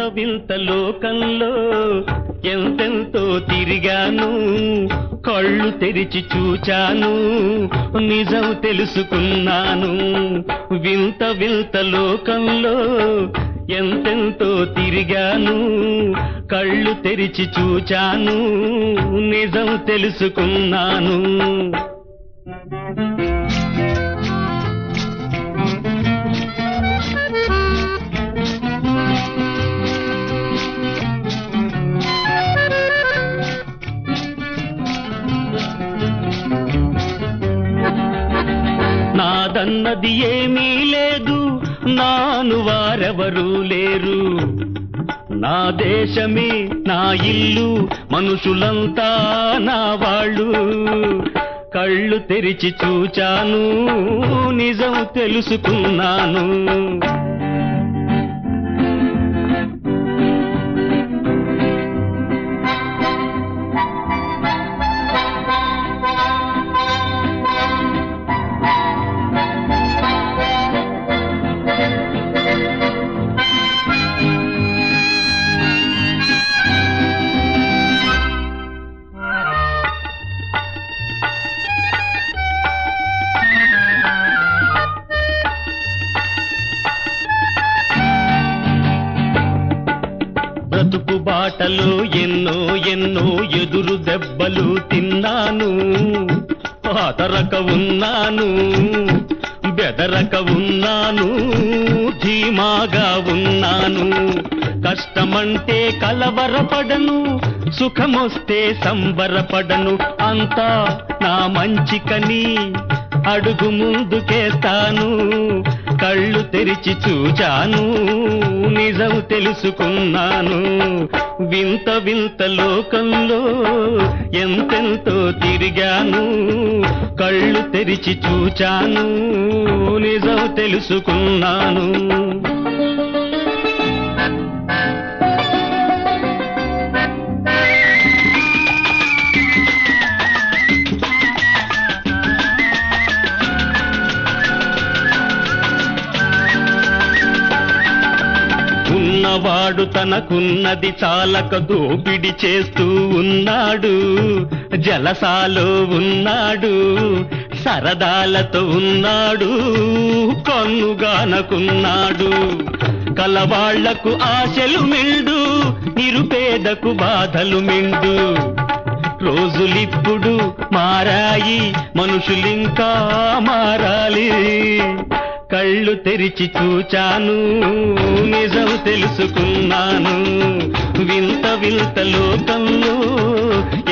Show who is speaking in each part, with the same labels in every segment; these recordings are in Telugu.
Speaker 1: వింత లోకంలో ఎంతెంతో తిరిగాను కళ్ళు తెరిచి చూచాను నిజం తెలుసుకున్నాను. వింత వింత లోకంలో ఎంతెంతో తిరిగాను కళ్ళు తెరిచి చూచాను నిజం తెలుసుకున్నాను. కాదన్నది ఏమీ లేదు. నాను వారెవరూ లేరు. నా దేశమే నా ఇల్లు మనుషులంతా నా వాళ్ళు. కళ్ళు తెరిచి చూచాను నిజం తెలుసుకున్నాను. మాటలు ఎన్నో ఎన్నో ఎదురు దెబ్బలు తిన్నాను. పాతరక ఉన్నాను బెదరక ఉన్నాను ధీమాగా ఉన్నాను. కష్టమంటే కలవరపడను సుఖమొస్తే సంబరపడను. అంతా నా మంచికని అడుగు ముందుకేస్తాను కళ్ళు తెరిచి చూచాను. నిజం తెలుసుకున్నాను. వింత వింత లోకంలో ఎంతెంతో తిరిగాను. కళ్ళు తెరిచి చూచాను. నిజం తెలుసుకున్నాను. ఉన్నవాడు తనకున్నది చాలక దోపిడి చేస్తూ ఉన్నాడు. జలసాలో ఉన్నాడు. సరదాలతో ఉన్నాడు. కన్నుగానకున్నాడు. కలవాళ్ళకు ఆశలు మిండు. నిరుపేదకు బాధలు మిండు. రోజులిప్పుడు మారాయి. మనుషులింకా మారాలి. కళ్ళు తెరిచి చూచాను నిజం తెలుసుకున్నాను. వింత వింత లోకంలో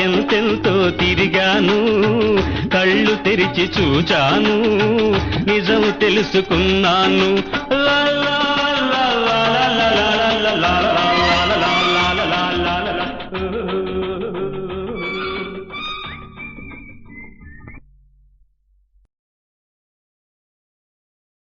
Speaker 1: ఎంతెంతో తిరిగాను కళ్ళు తెరిచి చూచాను నిజం తెలుసుకున్నాను.